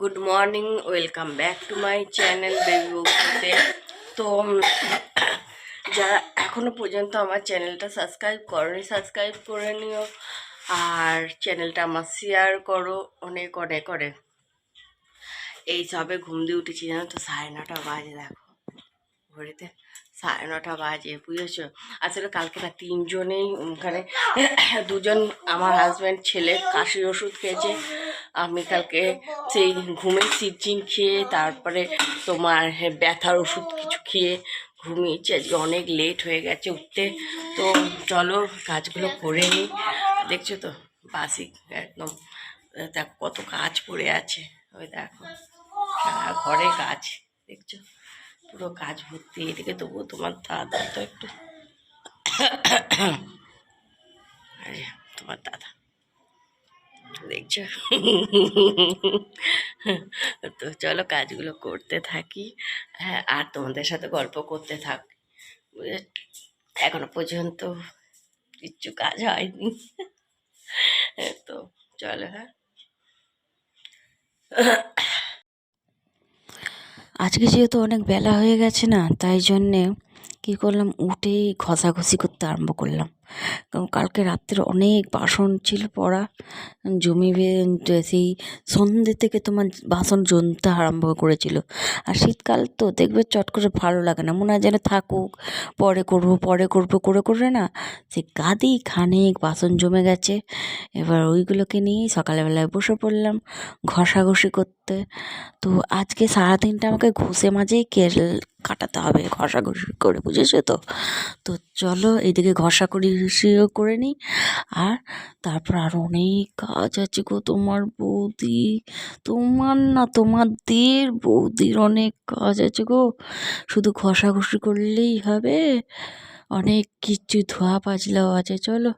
Good morning welcome back to my channel baby বউতে তো যারা এখনও পর্যন্ত আমার চ্যানেলটা সাবস্ক্রাইব করনি সাবস্ক্রাইব করে নিও আর চ্যানেলটা আমার শেয়ার করো। অনেক অনেক অনেক। এই সবে ঘুম দিয়ে উঠেছি, জানো তো? সাড়ে নটা বাজে, দেখো। ঘড়িতে সাড়ে নটা বাজে, বুঝেছ? আসলে কালকে না তিনজনেই ওখানে, দুজন আমার হাজব্যান্ড ছেলে, কাশির ওষুধ খেয়েছে। আমি কালকে সেই ঘুমের সিজিং খেয়ে তারপরে তোমার হ্যাঁ, ব্যথার ওষুধ কিছু খেয়ে ঘুমিয়েছি। আজকে অনেক লেট হয়ে গেছে উঠতে। তো চলো কাজগুলো করে নিই। দেখছ তো? বাসি একদম দেখো কত কাজ পড়ে আছে। ওই দেখো সারা ঘরে কাজ। দেখছ? পুরো কাজ ভর্তি। এদিকে তবুও তোমার দাদা তো একটু আরে তোমার দাদা। দেখছ? তো চলো কাজগুলো করতে থাকি। হ্যাঁ আর তোমাদের সাথে গল্প করতে থাক। এখনও পর্যন্ত কিচ্ছু কাজ হয়নি। তো চলো হ্যাঁ। আজকে যেহেতু অনেক বেলা হয়ে গেছে না, তাই জন্যে কী করলাম, উঠেই ঘষাঘষি করতে আরম্ভ করলাম। কারণ কালকে রাত্রে অনেক বাসন ছিল পড়া। জমিবে সেই সন্ধ্যে থেকে তোমার বাসন জমতে আরম্ভ করেছিল। আর শীতকাল তো দেখবে চট করে ভালো লাগে না। মনে হয় যেন থাকুক, পরে করব পরে করব, করে করে না সে গাদি খানেক বাসন জমে গেছে। এবার ওইগুলোকে নিয়েই সকালবেলায় বসে পড়লাম, ঘষাঘষি করতে তো আজকে সারাদিনটা আমাকে ঘষে মাজেই কেল কাটাতে হবে, ঘষাঘষি করে, বুঝেছ তো? তো চলো এদিকে ঘষাঘষিও করে নিই। আর তারপর আর অনেক কাজ আছে গো তোমার বৌদি। তোমার না তোমার দের বৌদির অনেক কাজ আছে গো। শুধু ঘষাঘষি করলেই হবে। অনেক কিছু ধোয়া পাজলাও আছে, চলো।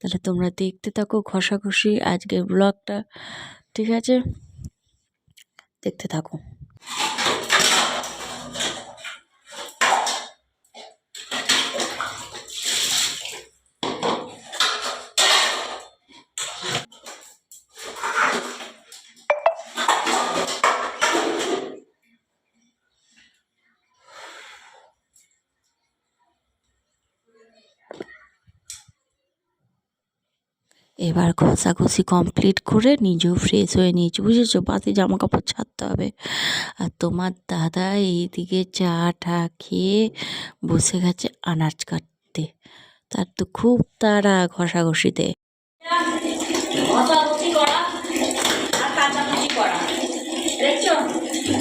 তাহলে তোমরা দেখতে থাকো ঘষাঘষি আজকের ব্লগটা, ঠিক আছে? দেখতে থাকো এবার ঘষাঘষি কমপ্লিট করে নিজেও ফ্রেশ হয়ে নিয়েছি। বুঝেছ? বাসি জামা কাপড় ছাড়তে হবে। আর তোমার দাদা এইদিকে চা টা খেয়ে বসে গেছে আনাজ কাটতে। তার তো খুব তাড়া ঘষাঘষিতে।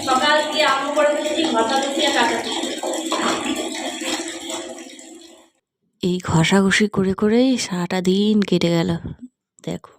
সকাল দিয়ে করে ঘষাঘষি আর এই ঘষাঘষি করে করেই সারাটা দিন কেটে গেল। দেখো